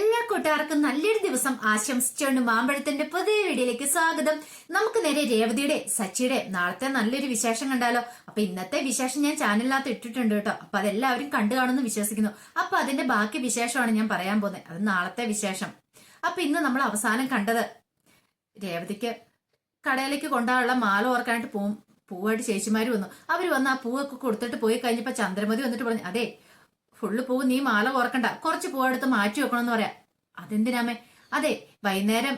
എല്ലാ കൂട്ടുകാർക്കും നല്ലൊരു ദിവസം ആശംസിച്ചുകൊണ്ട് മാമ്പഴത്തിന്റെ പുതിയ വീഡിയോയിലേക്ക് സ്വാഗതം. നമുക്ക് നേരെ രേവതിയുടെ സച്ചിയുടെ നാളത്തെ നല്ലൊരു വിശേഷം കണ്ടാലോ? അപ്പൊ ഇന്നത്തെ വിശേഷം ഞാൻ ചാനലിനകത്ത് ഇട്ടിട്ടുണ്ട് കേട്ടോ. അപ്പൊ അതെല്ലാവരും കണ്ടു കാണുമെന്ന് വിശ്വസിക്കുന്നു. അപ്പൊ അതിന്റെ ബാക്കി വിശേഷമാണ് ഞാൻ പറയാൻ പോകുന്നത്. അത് നാളത്തെ വിശേഷം. അപ്പൊ ഇന്ന് നമ്മൾ അവസാനം കണ്ടത് രേവതിക്ക് കടയിലേക്ക് കൊണ്ടുപോകാനുള്ള മാല ഓർക്കാനായിട്ട് പോവും പൂവായിട്ട് ചേച്ചിമാര് വന്നു. അവർ വന്ന് ആ പൂവൊക്കെ കൊടുത്തിട്ട് പോയി കഴിഞ്ഞപ്പോ ചന്ദ്രമതി വന്നിട്ട് പറഞ്ഞു അതെ ഫുള്ള് പോകും നീ മാല ഓർക്കണ്ട കുറച്ച് പൂവെടുത്ത് മാറ്റി വെക്കണമെന്ന് പറയാം. അതെന്തിനാമേ അതെ വൈകുന്നേരം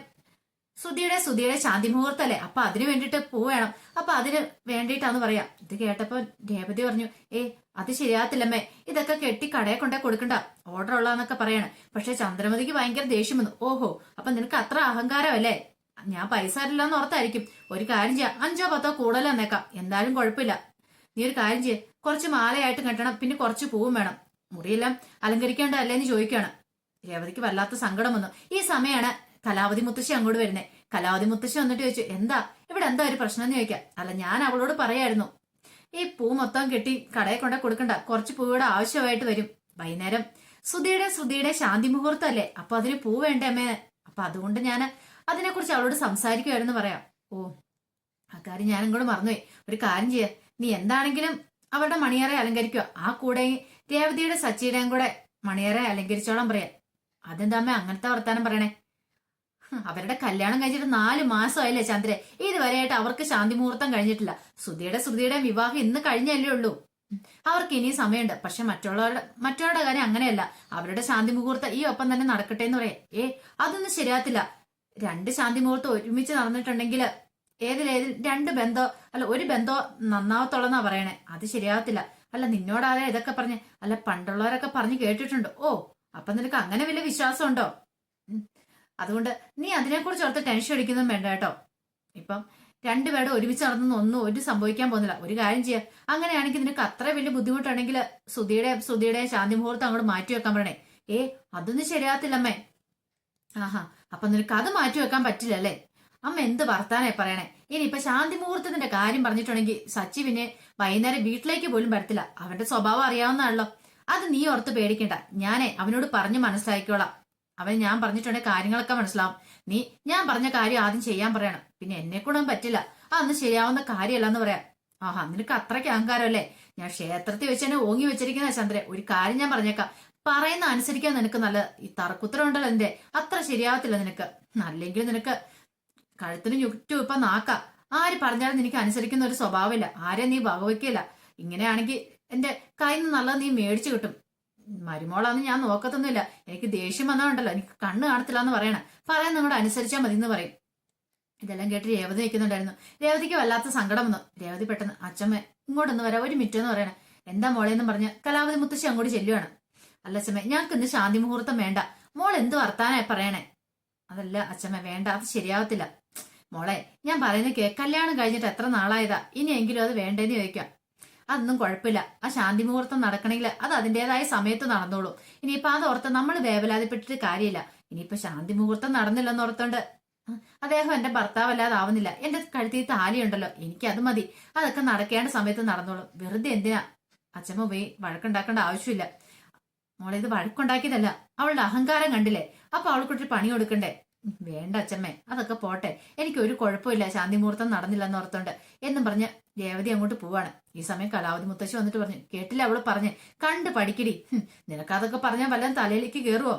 സുധിയുടെ സുധിയുടെ ശാന്തി മുഹൂർത്തല്ലേ അപ്പൊ അതിന് വേണ്ടിയിട്ട് പൂ വേണം. അപ്പൊ അതിന് വേണ്ടിയിട്ടാന്ന് പറയാം. ഇത് കേട്ടപ്പോ രേവതി പറഞ്ഞു ഏ അത് ശരിയാകത്തില്ലമ്മേ. ഇതൊക്കെ കെട്ടി കടയെ കൊണ്ടേ കൊടുക്കണ്ട. ഓർഡർ ഉള്ളതെന്നൊക്കെ പറയാണ്. പക്ഷെ ചന്ദ്രമതിക്ക് ഭയങ്കര ദേഷ്യം വന്നു. ഓഹോ അപ്പൊ നിനക്ക് അത്ര അഹങ്കാരമല്ലേ? ഞാൻ പൈസ ഇല്ലാന്ന് ഓർത്തായിരിക്കും. ഒരു കാര്യം ചെയ്യാം. അഞ്ചോ പത്തോ കൂടുതൽ തന്നേക്കാം. എന്തായാലും കുഴപ്പമില്ല. നീ ഒരു കാര്യം ചെയ്യ. കുറച്ച് മാലയായിട്ട് കെട്ടണം. പിന്നെ കുറച്ച് പൂവും വേണം. മുറിയെല്ലാം അലങ്കരിക്കേണ്ടതല്ലേ എന്ന് ചോദിക്കുകയാണ് രേവതിക്ക് വല്ലാത്ത സങ്കടം വന്നു. ഈ സമയമാണ് കലാവതി മുത്തശ്ശി അങ്ങോട്ട് വരുന്നത് കലാവതി മുത്തശ്ശി വന്നിട്ട് ചോദിച്ചു എന്താ? ഇവിടെ എന്താ ഒരു പ്രശ്നം? എന്ന് ചോദിക്കാം. അല്ല ഞാൻ അവളോട് പറയായിരുന്നു. ഈ പൂ മൊത്തം കെട്ടി കടയിൽ കൊണ്ട കൊടുക്കണ്ട. കുറച്ച് പൂവിടെ ആവശ്യമായിട്ട് വരും. വൈകുന്നേരം ശ്രുതിയുടെ ശ്രുതിയുടെ ശാന്തി മുഹൂർത്തല്ലേ? അപ്പൊ അതിന് പൂ വേണ്ടേ അമ്മേ? അപ്പൊ അതുകൊണ്ട് ഞാൻ അതിനെക്കുറിച്ച് അവളോട് സംസാരിക്കുമായിരുന്നു പറയാം. ഓ ആ കാര്യം ഞാനും കൂടെ മറന്നുപോയി. ഒരു കാര്യം ചെയ്യ. നീ എന്താണെങ്കിലും അവരുടെ മണിയറെ അലങ്കരിക്കുക ആ കൂടെ രേവതിയുടെ സച്ചിയുടെയും കൂടെ മണിയറെ അലങ്കരിച്ചോളം പറയാൻ. അതെന്താ അമ്മ അങ്ങനത്തെ വർത്താനം പറയണേ? അവരുടെ കല്യാണം കഴിഞ്ഞിട്ട് നാല് മാസമായില്ലേ ചന്ദ്രൻ ഇതുവരെയായിട്ട് അവർക്ക് ശാന്തി മുഹൂർത്തം കഴിഞ്ഞിട്ടില്ല. ശ്രുതിയുടെ ശ്രുതിയുടെ വിവാഹം ഇന്ന് കഴിഞ്ഞല്ലേ ഉള്ളൂ. അവർക്ക് ഇനിയും സമയമുണ്ട്. പക്ഷെ മറ്റുള്ളവരുടെ മറ്റുള്ളവരുടെ കാര്യം അങ്ങനെയല്ല. അവരുടെ ശാന്തി മുഹൂർത്തം ഈ ഒപ്പം തന്നെ നടക്കട്ടെ എന്ന് പറയാം. ഏ അതൊന്നും ശരിയാത്തില്ല രണ്ട് ശാന്തി മുഹൂർത്തം ഒരുമിച്ച് നടന്നിട്ടുണ്ടെങ്കിൽ ഏതിലേതിൽ രണ്ട് ബന്ധോ അല്ല ഒരു ബന്ധോ നന്നാവത്തുള്ളന്നാ പറയണേ. അത് ശരിയാവത്തില്ല അല്ല നിന്നോടാരാ ഇതൊക്കെ പറഞ്ഞ്? അല്ല പണ്ടുള്ളവരൊക്കെ പറഞ്ഞു കേട്ടിട്ടുണ്ട്. ഓ അപ്പൊ നിനക്ക് അങ്ങനെ വലിയ വിശ്വാസം ഉണ്ടോ അതുകൊണ്ട് നീ അതിനെക്കുറിച്ച് ഓർത്ത് ടെൻഷൻ അടിക്കുന്നതും വേണ്ട കേട്ടോ. ഇപ്പം രണ്ടുപേരുടെ ഒരുമിച്ച് നടന്നൊന്നും ഒന്നും ഒരു സംഭവിക്കാൻ പോകുന്നില്ല. ഒരു കാര്യം ചെയ്യാം. അങ്ങനെയാണെങ്കിൽ നിനക്ക് അത്ര വലിയ ബുദ്ധിമുട്ടാണെങ്കിൽ സുധിയുടെ സുധിയുടെ ശാന്തി മുഹൂർത്തം അങ്ങോട്ട് മാറ്റി വെക്കാൻ പറയണേ. ഏ അതൊന്നും ശരിയാകത്തില്ലമ്മേ ആഹാ അപ്പൊ നിനക്ക് അത് മാറ്റി വെക്കാൻ പറ്റില്ല അല്ലേ? അമ്മ എന്ത് വർത്താനേ പറയണേ? ഇനിയിപ്പൊ ശാന്തി മുഹൂർത്തത്തിന്റെ കാര്യം പറഞ്ഞിട്ടുണ്ടെങ്കിൽ സച്ചി പിന്നെ വൈകുന്നേരം വീട്ടിലേക്ക് പോലും വരത്തില്ല. അവന്റെ സ്വഭാവം അറിയാവുന്നതാണല്ലോ. അത് നീ ഓർത്ത് പേടിക്കണ്ട. ഞാനേ അവനോട് പറഞ്ഞു മനസ്സിലാക്കിക്കോളാം. അവൻ ഞാൻ പറഞ്ഞിട്ടുണ്ടെങ്കിൽ കാര്യങ്ങളൊക്കെ മനസ്സിലാവും. നീ ഞാൻ പറഞ്ഞ കാര്യം ആദ്യം ചെയ്യാൻ പറയണം. പിന്നെ എന്നെ കൂടെ പറ്റില്ല. അന്ന് ശരിയാവുന്ന കാര്യമല്ല എന്ന് പറയാം. ആഹാ നിനക്ക് അത്രയ്ക്ക് അഹങ്കാരമല്ലേ? ഞാൻ ക്ഷേത്രത്തിൽ വെച്ച് തന്നെ ഓങ്ങി വെച്ചിരിക്കുന്ന ചന്ദ്രൻ. ഒരു കാര്യം ഞാൻ പറഞ്ഞേക്കാം. പറയുന്ന അനുസരിക്കാൻ നിനക്ക് നല്ല ഈ തറക്കുത്തരം ഉണ്ടല്ലോ എന്റെ അത്ര ശരിയാവത്തില്ല നിനക്ക്. അല്ലെങ്കിൽ നിനക്ക് കഴുത്തിന് ചുറ്റും ഇപ്പൊ നാക്ക. ആര് പറഞ്ഞാലും എനിക്ക് അനുസരിക്കുന്ന ഒരു സ്വഭാവമില്ല. ആരെ നീ വകവയ്ക്കില്ല ഇങ്ങനെയാണെങ്കിൽ എന്റെ കയ്യിൽ നിന്ന് നല്ലത് നീ മേടിച്ചു കിട്ടും. മരുമോളാന്ന് ഞാൻ നോക്കത്തൊന്നുമില്ല. എനിക്ക് ദേഷ്യം വന്നതുണ്ടല്ലോ എനിക്ക് കണ്ണ് കാണത്തില്ല എന്ന് പറയണ. പറയാൻ നിങ്ങളുടെ അനുസരിച്ചാൽ മതി എന്ന് പറയും. ഇതെല്ലാം കേട്ട് രേവതി നിൽക്കുന്നുണ്ടായിരുന്നു. രേവതിക്ക് വല്ലാത്ത സങ്കടം വന്നു. രേവതി പെട്ടെന്ന് അച്ഛമ്മ ഇങ്ങോട്ടൊന്ന് വരാം. ഒരു മിനിറ്റ് എന്ന് പറയണേ. എന്താ മോളെ എന്ന് പറഞ്ഞ കലാവതി മുത്തശ്ശി അങ്ങോട്ട് ചെല്ലുവാണ്. അല്ല അച്ഛമ്മ ഞങ്ങൾക്ക് ഇന്ന് ശാന്തി മുഹൂർത്തം വേണ്ട. മോൾ എന്ത് വർത്താനായി പറയണേ? അതല്ല അച്ഛമ്മ വേണ്ട. അത് ശരിയാവത്തില്ല. മോളെ ഞാൻ പറയുന്നത് കേ കല്യാണം കഴിഞ്ഞിട്ട് എത്ര നാളായതാ? ഇനിയെങ്കിലും അത് വേണ്ടെന്ന് ചോദിക്കാം. അതൊന്നും കുഴപ്പമില്ല. ആ ശാന്തി മുഹൂർത്തം നടക്കണമെങ്കിൽ അത് അതിന്റെതായ സമയത്ത് നടന്നോളൂ. ഇനിയിപ്പോൾ ഓർത്ത് നമ്മൾ വേവലാതിപ്പെട്ടിട്ട് കാര്യമില്ല. ഇനിയിപ്പോൾ ശാന്തി മുഹൂർത്തം നടന്നില്ലെന്ന് ഓർത്തോണ്ട്. അദ്ദേഹം എന്റെ ഭർത്താവല്ലാതാവുന്നില്ല. എന്റെ കഴുത്തിൽ താലിയുണ്ടല്ലോ. അത് മതി. അതൊക്കെ നടക്കേണ്ട സമയത്ത് നടന്നോളും. വെറുതെ എന്തിനാ? അച്ഛമ്മ പോയി വഴക്കുണ്ടാക്കേണ്ട ആവശ്യമില്ല. മോളെ ഇത് വഴക്കുണ്ടാക്കിയതല്ല. അവളുടെ അഹങ്കാരം കണ്ടില്ലേ? അപ്പൊ അവൾക്കൊരു പണി കൊടുക്കണ്ടേ? വേണ്ട അച്ഛമ്മേ അതൊക്കെ പോട്ടെ. എനിക്ക് ഒരു കുഴപ്പമില്ല ശാന്തി മുഹൂർത്തം നടന്നില്ലെന്ന് ഓർത്തോണ്ട്. എന്നും പറഞ്ഞ് രേവതി അങ്ങോട്ട് പോവാണ്. ഈ സമയം കലാവതി മുത്തശ്ശി വന്നിട്ട് പറഞ്ഞു കേട്ടില്ല അവൾ പറഞ്ഞ്. കണ്ട് പഠിക്കടി. നിനക്കതൊക്കെ പറഞ്ഞാൽ വല്ലതും തലയിലേക്ക് കയറുവോ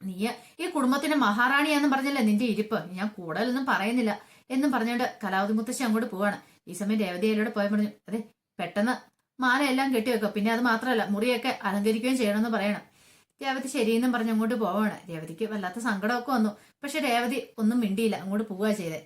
നീ ഈ കുടുംബത്തിന്റെ മഹാറാണിയാന്ന് പറഞ്ഞല്ലേ നിന്റെ ഇരിപ്പ്? ഞാൻ കൂടുതലൊന്നും പറയുന്നില്ല. എന്നും പറഞ്ഞുകൊണ്ട് കലാവതി മുത്തശ്ശി അങ്ങോട്ട് പോവാണ്. ഈ സമയം രേവതി അയാളോട് പോയി പറഞ്ഞു അതെ പെട്ടെന്ന് മാല എല്ലാം കെട്ടിവെക്കും. പിന്നെ അത് മാത്രമല്ല മുറിയൊക്കെ അലങ്കരിക്കുകയും ചെയ്യണമെന്ന് പറയണം. രേവതി ശരിയെന്നും പറഞ്ഞ് അങ്ങോട്ട് പോവാണ്. രേവതിക്ക് വല്ലാത്ത സങ്കടമൊക്കെ വന്നു. പക്ഷെ രേവതി ഒന്നും മിണ്ടിയില്ല. അങ്ങോട്ട് പോവുക ചെയ്തേ.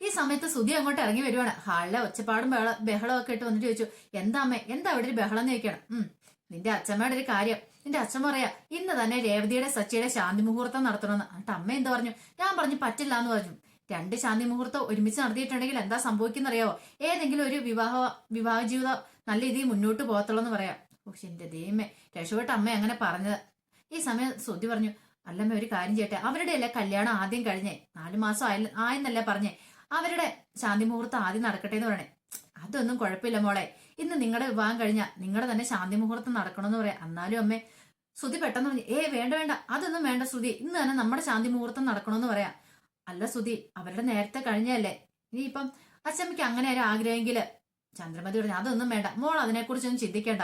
ഈ സമയത്ത് സുധി അങ്ങോട്ട് ഇറങ്ങി വരുവാണ്. ഹാളിലെ ഒച്ചപ്പാടും ബഹള ബഹളവും ഒക്കെ ഇട്ട് വന്നിട്ട് ചോദിച്ചു എന്താ അമ്മേ? എന്താ അവിടെ ഒരു ബഹളം എന്ന് ചോദിക്കണം ഉം നിന്റെ അച്ഛമ്മയുടെ ഒരു കാര്യം. നിന്റെ അച്ഛൻ പറയാ ഇന്ന് തന്നെ രേവതിയുടെ സച്ചിയുടെ ശാന്തി മുഹൂർത്തം നടത്തണമെന്ന്. എന്നിട്ട് അമ്മ എന്ത് പറഞ്ഞു? ഞാൻ പറഞ്ഞു പറ്റില്ല എന്ന് പറഞ്ഞു. രണ്ട് ശാന്തി മുഹൂർത്തം ഒരുമിച്ച് നടത്തിയിട്ടുണ്ടെങ്കിൽ എന്താ സംഭവിക്കുന്നറിയാവോ ഏതെങ്കിലും ഒരു വിവാഹ വിവാഹ ജീവിതം നല്ല രീതിയിൽ മുന്നോട്ട് പോകത്തുള്ളൂ എന്ന് പറയാം. പക്ഷെ എന്റെ ദൈവമേ രക്ഷപ്പെട്ട അമ്മ അങ്ങനെ പറഞ്ഞത്. ഈ സമയം ശ്രുതി പറഞ്ഞു അല്ലമ്മ ഒരു കാര്യം ചെയ്യട്ടെ. അവരുടെ അല്ലേ കല്യാണം ആദ്യം കഴിഞ്ഞേ? നാലു മാസം ആയ ആയെന്നല്ലേ പറഞ്ഞേ? അവരുടെ ശാന്തി മുഹൂർത്തം ആദ്യം നടക്കട്ടെ എന്ന് പറയണേ. അതൊന്നും കുഴപ്പമില്ല മോളെ. ഇന്ന് നിങ്ങളുടെ വിവാഹം കഴിഞ്ഞാൽ നിങ്ങളുടെ തന്നെ ശാന്തി മുഹൂർത്തം നടക്കണമെന്ന് പറയാം. എന്നാലും അമ്മേ ശ്രുതി പെട്ടെന്ന് പറഞ്ഞു ഏ വേണ്ട വേണ്ട. അതൊന്നും വേണ്ട ശ്രുതി. ഇന്ന് തന്നെ നമ്മുടെ ശാന്തി മുഹൂർത്തം നടക്കണമെന്ന് പറയാം. അല്ല ശ്രുതി അവരുടെ നേരത്തെ കഴിഞ്ഞല്ലേ? ഇനിയിപ്പം അച്ഛമ്മയ്ക്ക് അങ്ങനെ ഒരു ആഗ്രഹമെങ്കിൽ ചന്ദ്രമതി പറഞ്ഞു അതൊന്നും വേണ്ട. മോൾ അതിനെക്കുറിച്ചൊന്നും ചിന്തിക്കേണ്ട.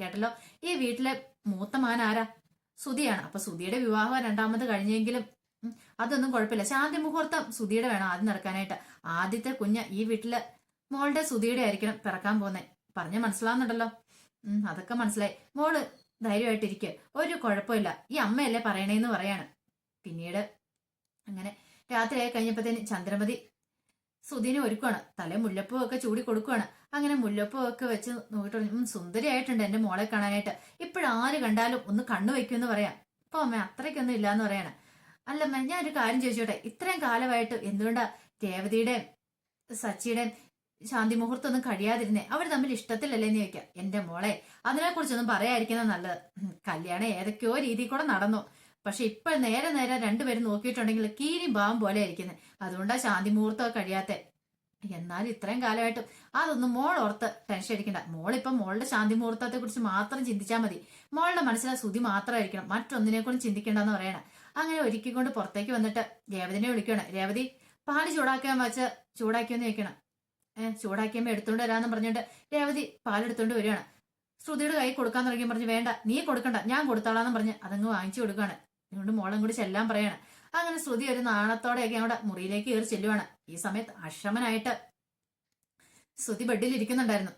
കേട്ടല്ലോ? ഈ വീട്ടിലെ മൂത്ത മാൻ ആരാ? സുധിയാണ്. അപ്പൊ സുധിയുടെ വിവാഹം രണ്ടാമത് കഴിഞ്ഞെങ്കിലും അതൊന്നും കുഴപ്പമില്ല. ശാന്തി മുഹൂർത്തം സുധിയുടെ വേണം ആദ്യം നടക്കാനായിട്ട്. ആദ്യത്തെ കുഞ്ഞ് ഈ വീട്ടിൽ മോളുടെ സുധിയുടെ ആയിരിക്കണം പിറക്കാൻ പോന്നെ പറഞ്ഞ മനസ്സിലാവുന്നുണ്ടല്ലോ? അതൊക്കെ മനസ്സിലായി. മോൾ ധൈര്യമായിട്ടിരിക്കുക ഒരു കുഴപ്പമില്ല. ഈ അമ്മയല്ലേ പറയണേന്ന് പറയാണ്. പിന്നീട് അങ്ങനെ രാത്രിയായി കഴിഞ്ഞപ്പോഴത്തേന് ചന്ദ്രമതി സുധീനെ ഒരുക്കുവാണ്. തല മുല്ലപ്പൂ ഒക്കെ ചൂടി കൊടുക്കുവാണ്. അങ്ങനെ മുല്ലപ്പൂ ഒക്കെ വെച്ച് "ഉം, സുന്ദരിയായിട്ടുണ്ട് എന്റെ മോളെ കാണാനായിട്ട്. ഇപ്പോഴാര് കണ്ടാലും ഒന്ന് കണ്ണു വെക്കുമെന്ന് പറയാം. അപ്പൊ അമ്മ അത്രയ്ക്കൊന്നും ഇല്ലാന്ന് പറയാണ്. അല്ലമ്മ ഞാൻ ഒരു കാര്യം ചോദിച്ചോട്ടെ. ഇത്രയും കാലമായിട്ട് എന്തുകൊണ്ടാ രേവതിയുടെയും സച്ചിയുടെയും ശാന്തി മുഹൂർത്തം ഒന്നും കഴിയാതിരുന്നേ? അവർ തമ്മിൽ ഇഷ്ടത്തിലല്ലേ എന്ന് ചോദിക്കാം. എന്റെ മോളെ അതിനെക്കുറിച്ചൊന്നും പറയാതിരിക്കുന്നത് നല്ലത്. കല്യാണം ഏതൊക്കെയോ രീതിയിൽ കൂടെ നടന്നു. പക്ഷെ ഇപ്പൊ നേരെ നേരെ രണ്ടുപേരും നോക്കിയിട്ടുണ്ടെങ്കിൽ കീരി ബാം പോലെ ഇരിക്കുന്നത് അതുകൊണ്ടാ ശാന്തി മുഹൂർത്തമൊക്കെ കഴിയാത്തെ. എന്നാൽ ഇത്രയും കാലമായിട്ടും അതൊന്നും മോൾ ഓർത്ത് ടെൻഷൻ അടിക്കണ്ട. മോളിപ്പം മോളുടെ ശാന്തി മുഹൂർത്തത്തെ കുറിച്ച് മാത്രം ചിന്തിച്ചാൽ മതി. മോളുടെ മനസ്സിലെ മാത്രം മാത്രമായിരിക്കണം. മറ്റൊന്നിനെ കൊണ്ട് ചിന്തിക്കേണ്ടെന്ന് പറയണം. അങ്ങനെ ഒരുക്കിക്കൊണ്ട് പുറത്തേക്ക് വന്നിട്ട് രേവതിനെ വിളിക്കണം രേവതി പാൽ ചൂടാക്കാൻ വെച്ച് ചൂടാക്കിയെന്ന് ചോദിക്കണം. ഏഹ് ചൂടാക്കിയമ്മ എടുത്തോണ്ട് വരാന്ന് പറഞ്ഞിട്ട് രേവതി പാലെടുത്തോണ്ട് വരികയാണ്. ശ്രുതിയുടെ കൈ കൊടുക്കാൻ തുടങ്ങി പറഞ്ഞു വേണ്ട നീ കൊടുക്കണ്ട ഞാൻ കൊടുത്തോളാന്ന് പറഞ്ഞ് അതങ്ങ് വാങ്ങിച്ചു കൊടുക്കുകയാണ്. അതുകൊണ്ട് മോളും കൂടി ചെല്ലാൻ പറയാണ്. അങ്ങനെ ശ്രുതി ഒരു നാണത്തോടെയൊക്കെ അവിടെ മുറിയിലേക്ക് കയറി ചെല്ലുവാണ്. ഈ സമയത്ത് അക്ഷമനായിട്ട് ശ്രുതി ബെഡിൽ ഇരിക്കുന്നുണ്ടായിരുന്നു.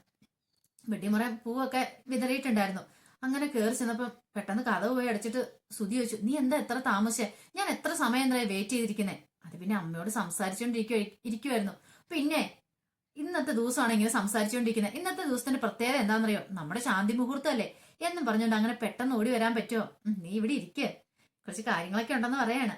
ബെഡിമുറ പൂവൊക്കെ വിതറിയിട്ടുണ്ടായിരുന്നു. അങ്ങനെ കയറി ചെന്നപ്പം പെട്ടെന്ന് കഥവ് പോയി അടച്ചിട്ട് ശ്രുതി ചോദിച്ചു നീ എന്താ എത്ര താമസിച്ചേ? ഞാൻ എത്ര സമയം എന്താ വെയിറ്റ് ചെയ്തിരിക്കുന്നേ? അത് പിന്നെ അമ്മയോട് സംസാരിച്ചുകൊണ്ടിരിക്കുക ഇരിക്കുമായിരുന്നു പിന്നെ ഇന്നത്തെ ദിവസമാണ് ഇങ്ങനെ സംസാരിച്ചുകൊണ്ടിരിക്കുന്നത് ഇന്നത്തെ ദിവസത്തിന്റെ പ്രത്യേകത എന്താണെന്നറിയോ? നമ്മുടെ ശാന്തി മുഹൂർത്തമല്ലേ? എന്നും പറഞ്ഞുകൊണ്ട് അങ്ങനെ പെട്ടെന്ന് ഓടി വരാൻ പറ്റുമോ? നീ ഇവിടെ ഇരിക്കേ. കുറച്ച് കാര്യങ്ങളൊക്കെ ഉണ്ടെന്ന് പറയാണ്.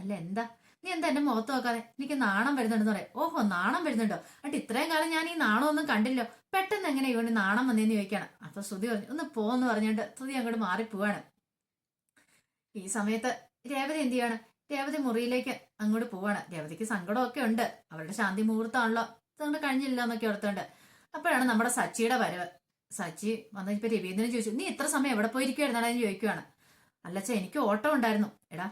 അല്ല എന്താ? നീ എന്താ എന്റെ മുഖത്ത് നോക്കാതെ? എനിക്ക് നാണം വരുന്നുണ്ടെന്ന് പറയാം. ഓഹോ നാണം വരുന്നുണ്ടോ? അട്ട് ഇത്രയും കാലം ഞാൻ ഈ നാണമൊന്നും കണ്ടില്ലോ. പെട്ടെന്ന് എങ്ങനെ ഇവന് നാണം വന്നേന്ന് ചോദിക്കാണ്. അപ്പൊ ശ്രുതി പറഞ്ഞു ഒന്ന് പോന്ന് പറഞ്ഞുകൊണ്ട് ശ്രുതി അങ്ങോട്ട് മാറിപ്പോവാണ്. ഈ സമയത്ത് രേവതി എന്ത് ചെയ്യാണ്? രേവതി മുറിയിലേക്ക് അങ്ങോട്ട് പോവാണ്. രേവതിക്ക് സങ്കടമൊക്കെ ഉണ്ട്. അവരുടെ ശാന്തി മുഹൂർത്തമാണല്ലോ അതുകൊണ്ട് കഴിഞ്ഞില്ല എന്നൊക്കെ ഓർത്തുണ്ട്. അപ്പോഴാണ് നമ്മുടെ സച്ചിയുടെ വരവ്. സച്ചി വന്നിപ്പോ രവീന്ദ്രൻ ചോദിച്ചു നീ ഇത്ര സമയം എവിടെ പോയിരിക്കുവായിരുന്നാണ് എന്ന് ചോദിക്കുവാണ്. അല്ലച്ച എനിക്ക് ഓട്ടം ഉണ്ടായിരുന്നു എടാ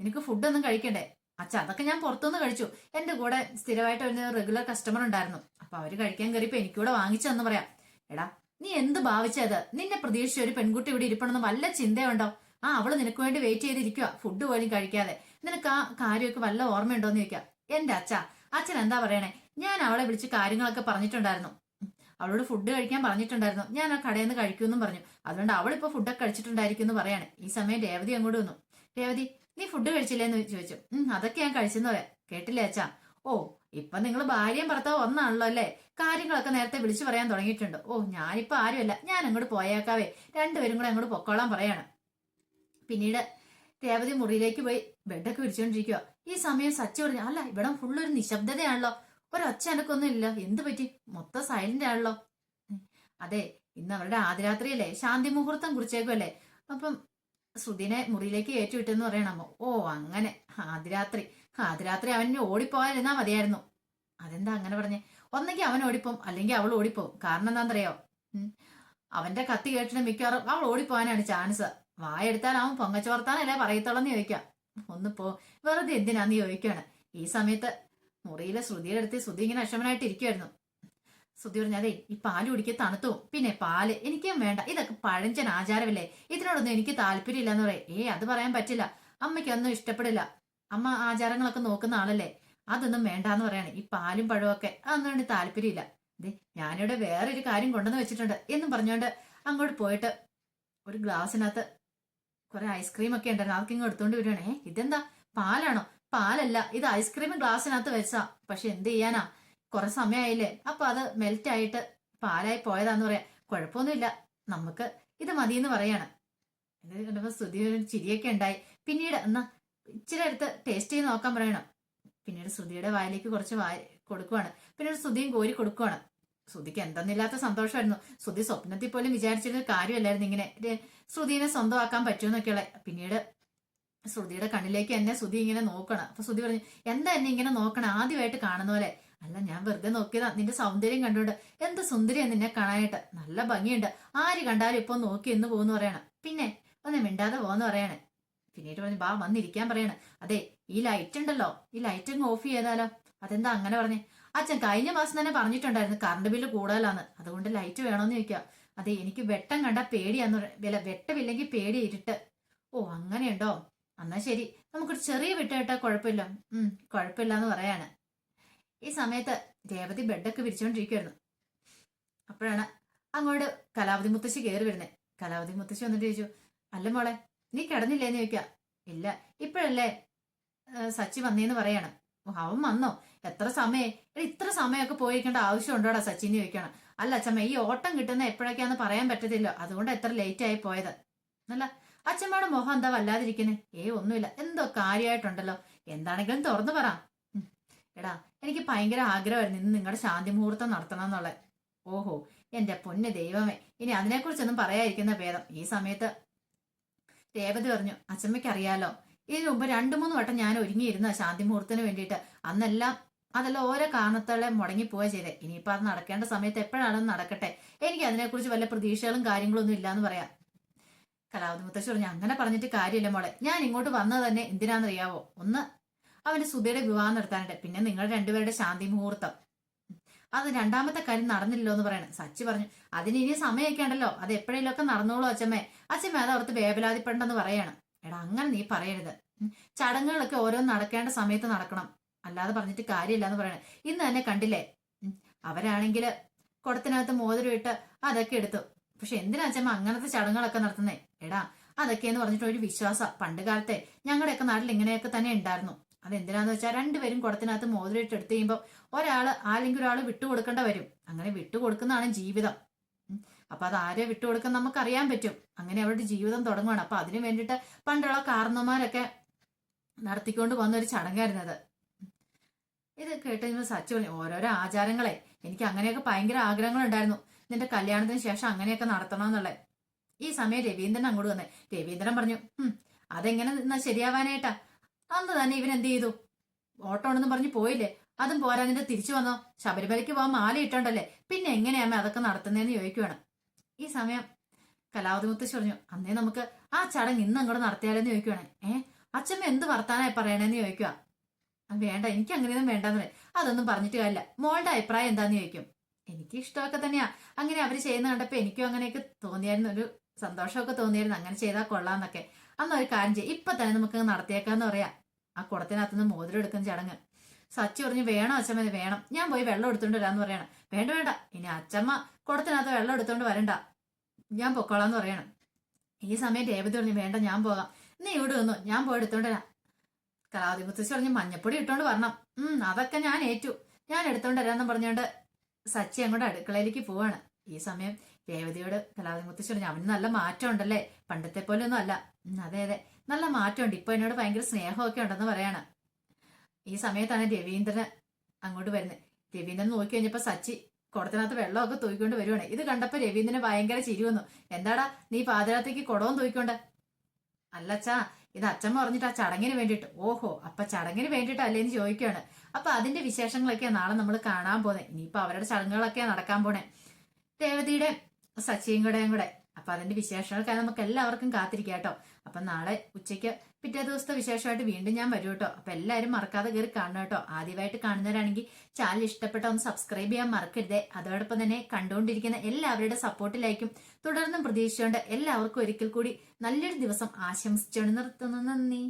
നിനക്ക് ഫുഡൊന്നും കഴിക്കണ്ടേ? അച്ഛ അതൊക്കെ ഞാൻ പുറത്തുനിന്ന് കഴിച്ചു. എന്റെ കൂടെ സ്ഥിരമായിട്ട് ഒരു റെഗുലർ കസ്റ്റമർ ഉണ്ടായിരുന്നു. അപ്പൊ അവർ കഴിക്കാൻ കയറിയപ്പോ എനിക്കൂടെ വാങ്ങിച്ചെന്ന് പറയാം. എടാ നീ എന്ത് ഭാവിച്ചത് നിന്നെ പ്രതീക്ഷിച്ച ഒരു പെൺകുട്ടി ഇവിടെ ഇരിപ്പണമെന്ന് വല്ല ചിന്തയുണ്ടോ? ആ അവൾ നിനക്ക് വേണ്ടി വെയിറ്റ് ചെയ്തിരിക്കുക ഫുഡ് പോലും കഴിക്കാതെ. നിനക്ക് ആ കാര്യമൊക്കെ വല്ല ഓർമ്മയുണ്ടോന്ന് ചോദിക്കാം. എന്റെ അച്ഛ അച്ഛൻ എന്താ പറയണേ? ഞാൻ അവളെ വിളിച്ച് കാര്യങ്ങളൊക്കെ പറഞ്ഞിട്ടുണ്ടായിരുന്നു. അവളോട് ഫുഡ് കഴിക്കാൻ പറഞ്ഞിട്ടുണ്ടായിരുന്നു. ഞാൻ ആ കടയിൽ നിന്ന് കഴിക്കുമെന്നും പറഞ്ഞു. അതുകൊണ്ട് അവളിപ്പോ ഫുഡൊക്കെ കഴിച്ചിട്ടുണ്ടായിരിക്കും എന്ന് പറയാണ്. ഈ സമയം രേവതി അങ്ങോട്ട് വന്നു. രേവതി നീ ഫുഡ് കഴിച്ചില്ലേന്ന് ചോദിച്ചു. ഉം അതൊക്കെ ഞാൻ കഴിച്ചെന്ന് പറയാം. കേട്ടില്ലേ അച്ഛാ? ഓ ഇപ്പൊ നിങ്ങൾ ഭാര്യയും ഭർത്താവ് ഒന്നാണല്ലോ അല്ലേ? കാര്യങ്ങളൊക്കെ നേരത്തെ വിളിച്ചു പറയാൻ തുടങ്ങിയിട്ടുണ്ട്. ഓ ഞാനിപ്പോ ആരുമല്ല. ഞാൻ അങ്ങോട്ട് പോയേക്കാവേ. രണ്ടുപേരും കൂടെ അങ്ങോട്ട് പൊക്കോളാൻ പറയാണ്. പിന്നീട് രേവതി മുറിയിലേക്ക് പോയി ബെഡൊക്കെ വിരിച്ചുകൊണ്ടിരിക്കുക ഈ സമയം സച്ചി പറഞ്ഞു അല്ല ഇവിടെ ഫുള്ളൊരു നിശബ്ദതയാണല്ലോ. ഒരൊച്ച എനക്കൊന്നും ഇല്ല എന്ത് പറ്റി? മൊത്തം സൈലന്റ് ആണല്ലോ. അതെ ഇന്ന് അവരുടെ ആദ്യരാത്രിയല്ലേ? ശാന്തി മുഹൂർത്തം കുറിച്ചേക്കുമല്ലേ അപ്പം ശ്രുതിനെ മുറിയിലേക്ക് ഏറ്റുവിട്ടെന്ന് പറയണമ്മോ ഓ അങ്ങനെ. ആദ്യരാത്രി. ആദ്യരാത്രി അവന് ഓടിപ്പോയാലിരുന്നാ മതിയായിരുന്നു? അതെന്താ അങ്ങനെ പറഞ്ഞേ? ഒന്നെങ്കിൽ അവൻ ഓടിപ്പോം അല്ലെങ്കിൽ അവൾ ഓടിപ്പോവും കാരണം എന്താണെന്നറിയോ. അവന്റെ കത്തി കേട്ടിട്ട് മിക്കവാറും അവൾ ഓടിപ്പോവാനാണ് ചാൻസ് വായെടുത്താൽ അവൻ പൊങ്ങച്ചോർത്താനല്ലേ പറയത്തുള്ളെന്ന് ചോദിക്കാം. ഒന്ന് പോ. വെറുതെ എന്തിനാന്ന് ചോദിക്കാണ് ഈ സമയത്ത് മുറിയിലെ ശ്രുതിയുടെ അടുത്ത് ശ്രുതി ഇങ്ങനെ അക്ഷമനായിട്ട് ഇരിക്കുമായിരുന്നു ശ്രുതി പറഞ്ഞു അതെ ഈ പാൽ കുടിക്കുക തണുത്തു? പിന്നെ പാൽ എനിക്കും വേണ്ട. ഇതൊക്കെ പഴഞ്ചൻ ആചാരമല്ലേ? ഇതിനോടൊന്നും എനിക്ക് താല്പര്യമില്ല എന്ന് പറയും. ഏ അത് പറയാൻ പറ്റില്ല. അമ്മയ്ക്കൊന്നും ഇഷ്ടപ്പെടില്ല. അമ്മ ആചാരങ്ങളൊക്കെ നോക്കുന്ന ആളല്ലേ? അതൊന്നും വേണ്ടാന്ന് പറയാണ്. ഈ പാലും പഴമൊക്കെ അതൊന്നും വേണ്ടി താല്പര്യമില്ല. അതെ ഞാനിവിടെ വേറൊരു കാര്യം കൊണ്ടുവന്ന് വെച്ചിട്ടുണ്ട്. എന്നും പറഞ്ഞുകൊണ്ട് അങ്ങോട്ട് പോയിട്ട് ഒരു ഗ്ലാസ്സിനകത്ത് കുറെ ഐസ്ക്രീം ഒക്കെ ഉണ്ടായിരുന്നു അതൊക്കെ ഇങ്ങ് എടുത്തോണ്ട് വരികയാണേ "ഏ, ഇതെന്താ? പാലാണോ? പാലല്ല. ഇത് ഐസ്ക്രീം ഗ്ലാസ്സിനകത്ത് വെച്ചാ. പക്ഷെ എന്ത് ചെയ്യാനാ? കുറെ സമയമായില്ലേ അപ്പൊ അത് മെൽറ്റ് ആയിട്ട് പാലായി പോയതാന്ന് പറയാ. കുഴപ്പമൊന്നുമില്ല നമുക്ക് ഇത് മതിയെന്ന് പറയാണ്. ഇത് കണ്ടപ്പോ സ്തുതി ഒരു ചിരിയൊക്കെ ഉണ്ടായി. പിന്നീട് എന്നാ ഇച്ചിരി അടുത്ത് ടേസ്റ്റ് ചെയ്ത് നോക്കാൻ പറയണം. പിന്നീട് ശ്രുതിയുടെ വായിലേക്ക് കുറച്ച് വായ കൊടുക്കുവാണ്. പിന്നീട് ശ്രുതിയും കോരി കൊടുക്കുവാണ്. ശ്രുതിക്ക് എന്തെന്നില്ലാത്ത സന്തോഷമായിരുന്നു. ശ്രുതി സ്വപ്നത്തിൽ പോലും വിചാരിച്ചിരുന്ന കാര്യമല്ലായിരുന്നു ഇങ്ങനെ. ശ്രുതിനെ സ്വന്തമാക്കാൻ പറ്റുമെന്നൊക്കെയുള്ള. പിന്നീട് ശ്രുതിയുടെ കണ്ണിലേക്ക് എന്നെ ശ്രുതി ഇങ്ങനെ നോക്കണം. അപ്പൊ ശ്രുതി പറഞ്ഞു എന്താ എന്നെ ഇങ്ങനെ നോക്കണം? ആദ്യമായിട്ട് കാണുന്ന പോലെ. അല്ല ഞാൻ വെറുതെ നോക്കിയതാ. നിന്റെ സൗന്ദര്യം കണ്ടുകൊണ്ട് എന്ത് സുന്ദരിയാ നിന്നെ കാണാനായിട്ട്? നല്ല ഭംഗിയുണ്ട്. ആര് കണ്ടാലും ഇപ്പൊ നോക്കി എന്ന് പോകുന്നു പറയണം. പിന്നെ ഒന്ന് മിണ്ടാതെ പോന്ന് പറയണേ. പിന്നീട് പറഞ്ഞു ബാ വന്നിരിക്കാൻ പറയണേ. അതെ ഈ ലൈറ്റ് ഉണ്ടല്ലോ. ഈ ലൈറ്റ് അങ്ങ് ഓഫ് ചെയ്താലോ? അതെന്താ അങ്ങനെ പറഞ്ഞു? അച്ഛൻ കഴിഞ്ഞ മാസം തന്നെ പറഞ്ഞിട്ടുണ്ടായിരുന്നു കറണ്ട് ബില്ല് കൂടുതലാന്ന്. അതുകൊണ്ട് ലൈറ്റ് വേണമെന്ന് ചോദിക്കുക അതെ എനിക്ക് വെട്ടം കണ്ട പേടിയാന്ന് വില വെട്ടമില്ലെങ്കിൽ പേടി ഇരുട്ട്. ഓ അങ്ങനെയുണ്ടോ? എന്നാ ശരി. നമുക്കൊരു ചെറിയ വിട്ടേട്ട കുഴപ്പമില്ല. ഉം കുഴപ്പമില്ല എന്ന് പറയാണ്. ഈ സമയത്ത് രേവതി ബെഡൊക്കെ വിരിച്ചോണ്ടിരിക്കുവായിരുന്നു. അപ്പോഴാണ് അങ്ങോട്ട് കലാവതി മുത്തശ്ശി കയറി വരുന്നത് കലാവതി മുത്തശ്ശി വന്നിട്ട് ചോദിച്ചു അല്ല മോളെ നീ കിടന്നില്ലേന്ന് ചോദിക്കാം. ഇല്ല ഇപ്പോഴല്ലേ സച്ചി വന്നേന്ന് പറയാണ്. "ഓ, അവൻ വന്നോ? എത്ര സമയം ഇത്ര സമയമൊക്കെ പോയിരിക്കേണ്ട ആവശ്യമുണ്ടോടാ സച്ചിന്ന് ചോദിക്കണം. അല്ല അച്ഛമ്മ ഈ ഓട്ടം കിട്ടുന്ന എപ്പോഴൊക്കെയാന്ന് പറയാൻ പറ്റത്തില്ല. അതുകൊണ്ട് എത്ര ലേറ്റ് ആയി പോയത്. അല്ല അച്ഛമ്മയുടെ മുഖം എന്താ വല്ലാതിരിക്കുന്നേ? ഏ ഒന്നുമില്ല. എന്തോ കാര്യമായിട്ടുണ്ടല്ലോ എന്താണെങ്കിലും തുറന്നു പറ. എടാ എനിക്ക് ഭയങ്കര ആഗ്രഹമായിരുന്നു ഇന്ന് നിങ്ങളുടെ ശാന്തി മുഹൂർത്തം നടത്തണം എന്നുള്ളത് ഓഹോ എന്റെ പൊന്ന് ദൈവമേ. ഇനി അതിനെക്കുറിച്ചൊന്നും പറയാതിരിക്കുന്ന ഭേദം. ഈ സമയത്ത് രേവതി പറഞ്ഞു അച്ഛമ്മയ്ക്ക് അറിയാലോ ഇതിനു മുമ്പ് രണ്ടു മൂന്ന് വട്ടം ഞാൻ ഒരുങ്ങിയിരുന്ന ശാന്തി മുഹൂർത്തത്തിന് വേണ്ടിയിട്ട്. അന്നെല്ലാം അതെല്ലാം ഓരോ കാരണത്തോടെ മുടങ്ങിപ്പോവുക ചെയ്തേ. ഇനിയിപ്പോ അത് നടക്കേണ്ട സമയത്ത് എപ്പോഴാണെന്ന് നടക്കട്ടെ? എനിക്ക് അതിനെക്കുറിച്ച് വല്ല പ്രതീക്ഷകളും കാര്യങ്ങളൊന്നും ഇല്ലാന്ന് പറയാം. കലാവതി മുത്തശ്ശി പറഞ്ഞു അങ്ങനെ പറഞ്ഞിട്ട് കാര്യമില്ല മോളെ. ഞാൻ ഇങ്ങോട്ട് വന്നത് തന്നെ എന്തിനാണെന്നറിയാവോ? ഒന്ന് അവന്റെ സുധയുടെ വിവാഹം നടത്താനുണ്ട്. പിന്നെ നിങ്ങൾ രണ്ടുപേരുടെ ശാന്തി മുഹൂർത്തം. അത് രണ്ടാമത്തെ കാര്യം നടന്നില്ലോ എന്ന് പറയണം. സച്ചി പറഞ്ഞു അതിന് ഇനി സമയമൊക്കെ ഉണ്ടല്ലോ. അത് എപ്പോഴേലൊക്കെ നടന്നോളൂ അച്ഛമ്മേ. അച്ഛമ്മ അത് ഓർത്ത് വേവലാതിപ്പെടണ്ടെന്ന് പറയണം. എടാ അങ്ങനെ നീ പറയരുത്. ചടങ്ങുകളൊക്കെ ഓരോന്ന് നടക്കേണ്ട സമയത്ത് നടക്കണം. അല്ലാതെ പറഞ്ഞിട്ട് കാര്യമില്ല എന്ന് പറയണം. ഇന്ന് തന്നെ കണ്ടില്ലേ? അവരാണെങ്കിൽ കുടത്തിനകത്ത് മോതിരം ഇട്ട് അതൊക്കെ എടുത്തു. പക്ഷെ എന്തിനാ അച്ഛമ്മ അങ്ങനത്തെ ചടങ്ങുകളൊക്കെ നടത്തുന്നേ? എടാ അതൊക്കെയെന്ന് പറഞ്ഞിട്ട് ഒരു വിശ്വാസം. പണ്ട് കാലത്തെ ഞങ്ങളുടെയൊക്കെ നാട്ടിൽ ഇങ്ങനെയൊക്കെ തന്നെ ഉണ്ടായിരുന്നു. അതെന്തിനാന്ന് വെച്ചാൽ രണ്ടുപേരും കുടത്തിനകത്ത് മോതിരിട്ട് എടുത്തു കഴിയുമ്പോൾ ഒരാൾ ആരെങ്കിലും ഒരാൾ വിട്ടുകൊടുക്കേണ്ട വരും. അങ്ങനെ വിട്ടുകൊടുക്കുന്നതാണ് ജീവിതം. അപ്പൊ അത് ആരെ വിട്ടുകൊടുക്കാൻ നമുക്ക് അറിയാൻ പറ്റും. അങ്ങനെ അവരുടെ ജീവിതം തുടങ്ങുകയാണ് അപ്പൊ അതിനു വേണ്ടിയിട്ട് പണ്ടുള്ള കാരണന്മാരൊക്കെ നടത്തിക്കൊണ്ട് വന്ന ഒരു ചടങ്ങായിരുന്നത് ഇത് കേട്ട് നിങ്ങൾ സച്ചു പറഞ്ഞു ഓരോരോ ആചാരങ്ങളെ. എനിക്ക് അങ്ങനെയൊക്കെ ഭയങ്കര ആഗ്രഹങ്ങൾ ഉണ്ടായിരുന്നു നിന്റെ കല്യാണത്തിന് ശേഷം അങ്ങനെയൊക്കെ നടത്തണമെന്നുള്ളത് ഈ സമയം രവീന്ദ്രൻ അങ്ങോട്ട് വന്നേ രവീന്ദ്രൻ പറഞ്ഞു "ഹും, അതെങ്ങനെ നിന്നാ ശരിയാവാനായിട്ടാ? അന്ന് തന്നെ ഇവൻ എന്ത് ചെയ്തു? ഓട്ടോ ഉണ്ടെന്ന് പറഞ്ഞ് പോയില്ലേ? അതും പോരാ നിന്റെ തിരിച്ചു വന്നോ? ശബരിമലയ്ക്ക് പോകാൻ മാല ഇട്ടോണ്ടല്ലേ? പിന്നെ എങ്ങനെയാമേ അതൊക്കെ നടത്തുന്നതെന്ന് ചോദിക്കുവാണ്. ഈ സമയം കലാവതി മുത്തശ്ശി പറഞ്ഞു അന്നേ നമുക്ക് ആ ചടങ്ങ് ഇന്ന് അങ്ങോട്ട് നടത്തിയാലെന്ന് ചോദിക്കുവാണ്. ഏ അച്ഛമ്മ എന്ത് വർത്താനായി പറയണേന്ന് ചോദിക്കുക വേണ്ട എനിക്ക് അങ്ങനെയൊന്നും വേണ്ടെന്ന് പറയും അതൊന്നും പറഞ്ഞിട്ട് കാര്യമില്ല മോളുടെ അഭിപ്രായം എന്താന്ന് ചോദിക്കും? എനിക്ക് ഇഷ്ടമൊക്കെ തന്നെയാ. അങ്ങനെ അവർ ചെയ്യുന്ന കണ്ടപ്പോ എനിക്കും അങ്ങനെയൊക്കെ തോന്നിയായിരുന്നു ഒരു സന്തോഷമൊക്കെ തോന്നിയിരുന്നു അങ്ങനെ ചെയ്താൽ കൊള്ളാന്നൊക്കെ. അന്ന് ഒരു കാര്യം ചെയ്യും. ഇപ്പൊ തന്നെ നമുക്ക് നടത്തിയേക്കാന്ന് പറയാ. ആ കുടത്തിനകത്തുനിന്ന് മോതിരം എടുക്കുന്ന ചടങ്ങ്. സച്ചി പറഞ്ഞു വേണോ അച്ഛമ്മ വേണം. ഞാൻ പോയി വെള്ളം എടുത്തോണ്ട് വരാന്ന് പറയണം. വേണ്ട വേണ്ട. ഇനി അച്ഛമ്മ കുടത്തിനകത്ത് വെള്ളം എടുത്തോണ്ട് വരണ്ട. ഞാൻ പൊക്കോളാന്ന് പറയണം. ഈ സമയം രേവതി പറഞ്ഞു വേണ്ട ഞാൻ പോകാം. നീ ഇവിടെ വന്നു ഞാൻ പോയി എടുത്തോണ്ട് വരാം. കലാവതി മുത്തശ്ശി പറഞ്ഞു മഞ്ഞപ്പൊടി ഇട്ടോണ്ട് വരണം. ഉം അതൊക്കെ ഞാൻ ഏറ്റു. ഞാൻ എടുത്തോണ്ട് വരാന്ന് പറഞ്ഞോണ്ട് സച്ചി അങ്ങോട്ട് അടുക്കളയിലേക്ക് പോവാണ്. ഈ സമയം രേവതിയോട് കലാവതി മുത്തശ്ശി പറഞ്ഞു അവന് നല്ല മാറ്റം ഉണ്ടല്ലേ പണ്ടത്തെ പോലെ ഒന്നും അല്ല അതെ അതെ. നല്ല മാറ്റമുണ്ട്. ഇപ്പൊ എന്നോട് ഭയങ്കര സ്നേഹമൊക്കെ ഉണ്ടെന്ന് പറയാണ്. ഈ സമയത്താണ് രവീന്ദ്രൻ അങ്ങോട്ട് വരുന്നത്. രവീന്ദ്രൻ നോക്കി കഴിഞ്ഞപ്പോ സച്ചി കുടത്തിനകത്ത് വെള്ളമൊക്കെ തൂക്കിക്കൊണ്ട് വരുവാണ്. ഇത് കണ്ടപ്പോ രവീന്ദ്രന് ഭയങ്കര ചിരി വന്നു. എന്താടാ നീ പാതിരാത്തേക്ക് കുടവും തൂക്കിക്കൊണ്ട്? അല്ലച്ചാ ഇത് അച്ഛൻ പറഞ്ഞിട്ട് ആ ചടങ്ങിന് വേണ്ടിയിട്ട്. ഓഹോ അപ്പൊ ചടങ്ങിന് വേണ്ടിയിട്ടല്ലേ എന്ന് ചോദിക്കുകയാണ് അപ്പൊ അതിന്റെ വിശേഷങ്ങളൊക്കെയാ നാളെ നമ്മൾ കാണാൻ പോന്നെ. ഇനിയിപ്പൊ അവരുടെ ചടങ്ങുകളൊക്കെയാ നടക്കാൻ പോണേ രേവതിയുടെ സച്ചിയും കൂടെയും കൂടെ. അപ്പൊ അതിന്റെ വിശേഷങ്ങൾക്കായി നമുക്ക് എല്ലാവർക്കും കാത്തിരിക്കാം കേട്ടോ. അപ്പൊ നാളെ ഉച്ചയ്ക്ക് പിറ്റേ ദിവസത്തെ വിശേഷമായിട്ട് വീണ്ടും ഞാൻ വരും കേട്ടോ. അപ്പൊ എല്ലാവരും മറക്കാതെ കയറി കാണണം കേട്ടോ. ആദ്യമായിട്ട് കാണുന്നവരാണെങ്കിൽ ചാനൽ ഇഷ്ടപ്പെട്ട ഒന്ന് സബ്സ്ക്രൈബ് ചെയ്യാൻ മറക്കരുതേ. അതോടൊപ്പം തന്നെ കണ്ടുകൊണ്ടിരിക്കുന്ന എല്ലാവരുടെ സപ്പോർട്ടിലായിരിക്കും തുടർന്നും പ്രതീക്ഷിച്ചുകൊണ്ട് എല്ലാവർക്കും ഒരിക്കൽ കൂടി നല്ലൊരു ദിവസം ആശംസിച്ചുകൊണ്ട് നിർത്തുന്നു. നന്ദി.